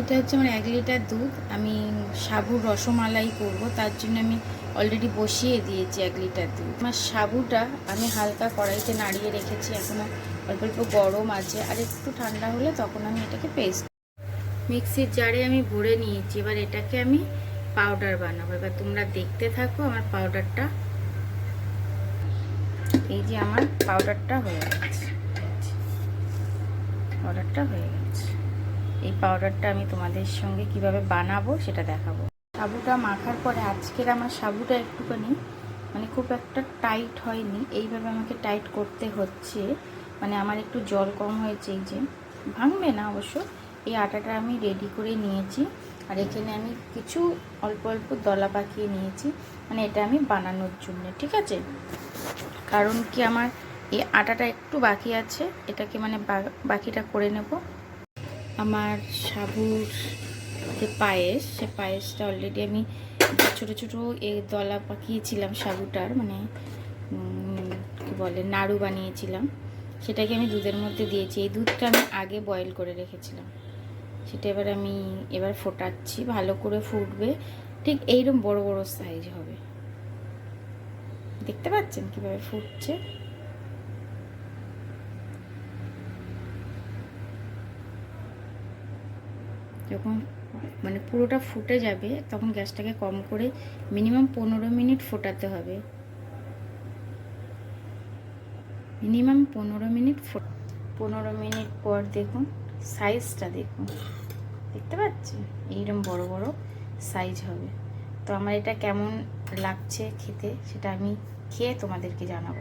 এটা হচ্ছে আমার এক লিটার দুধ। আমি সাবুর রসমালাই করব, তার জন্য আমি অলরেডি বসিয়ে দিয়েছি এক লিটার দুধ। আমার সাবুটা আমি হালকা কড়াইতে নাড়িয়ে রেখেছি এখনও অল্প অল্প গরম আছে। আর একটু ঠান্ডা হলে তখন আমি এটাকে পেস্ট মিক্সির জারে আমি ভরে নিয়েছি, এবার এটাকে আমি পাউডার বানাবো। এবার তোমরা দেখতে থাকো আমার পাউডারটা এই যে আমার পাউডারটা হয়ে গেছে। পাউডারটা হয়ে গেছে। এই পাউডারটা আমি তোমাদের সঙ্গে কীভাবে বানাবো সেটা দেখাবো। সাবুটা মাখার পরে আজকের আমার সাবুটা একটুখানি মানে খুব একটা টাইট হয়নি, এইভাবে আমাকে টাইট করতে হচ্ছে। মানে আমার একটু জল কম হয়েছে এই যে, ভাঙবে না অবশ্য। এই আটাটা আমি রেডি করে নিয়েছি আর এখানে আমি কিছু অল্প অল্প দলা পাকিয়ে নিয়েছি। মানে এটা আমি বানানোর জন্য, ঠিক আছে? কারণ কি আমার এই আটাটা একটু বাকি আছে, এটাকে মানে বাকিটা করে নেব। আমার সাবুর যে পায়েস, সে পায়েসটা অলরেডি আমি ছোট ছোট এ দলা পাকিয়েছিলাম সাবুটার মানে কি বলে, নাড়ু বানিয়েছিলাম, সেটাকে আমি দুধের মধ্যে দিয়েছি। এই দুধটা আমি আগে বয়েল করে রেখেছিলাম। সেটা এবার আমি এবার ফোটাচ্ছি, ভালো করে ফুটবে। ঠিক এইরকম বড় বড় সাইজ হবে। দেখতে পাচ্ছেন কীভাবে ফুটছে? যখন মানে পুরোটা ফুটে যাবে, তখন গ্যাসটাকে কম করে মিনিমাম পনেরো মিনিট ফোটাতে হবে। মিনিমাম পনেরো মিনিট পনেরো মিনিট পর দেখুন সাইজটা দেখুন। দেখতে পাচ্ছেন? এইরকম বড় বড় সাইজ হবে। তো আমার এটা কেমন লাগছে খেতে, সেটা আমি খেয়ে তোমাদেরকে জানাব।